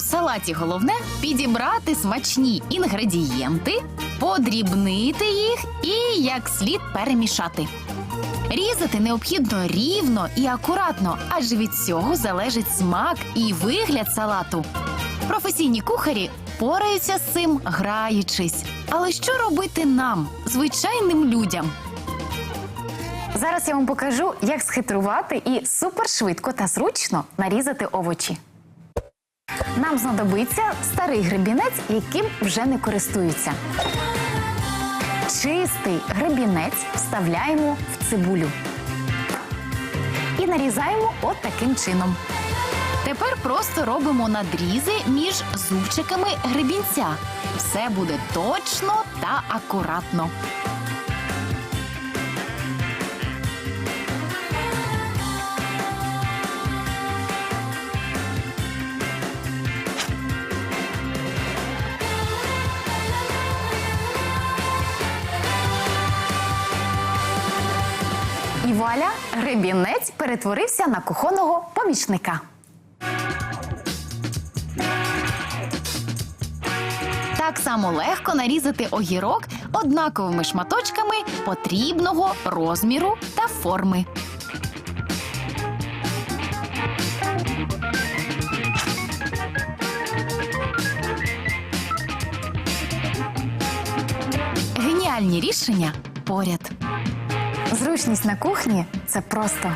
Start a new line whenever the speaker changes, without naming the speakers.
салаті головне підібрати смачні інгредієнти, подрібнити їх і як слід перемішати. Різати необхідно рівно і акуратно, адже від цього залежить смак і вигляд салату. Професійні кухарі пораються з цим граючись. Але що робити нам, звичайним людям? Зараз я вам покажу, як схитрувати і супершвидко та зручно нарізати овочі. Нам знадобиться старий гребінець, яким вже не користуються. Чистий гребінець вставляємо в цибулю і нарізаємо от таким чином. Тепер просто робимо надрізи між зубчиками гребінця. Все буде точно та акуратно. І вуаля, гребінець перетворився на кухонного помічника. Так само легко нарізати огірок однаковими шматочками потрібного розміру та форми. Геніальні рішення поряд. Зручність на кухні це просто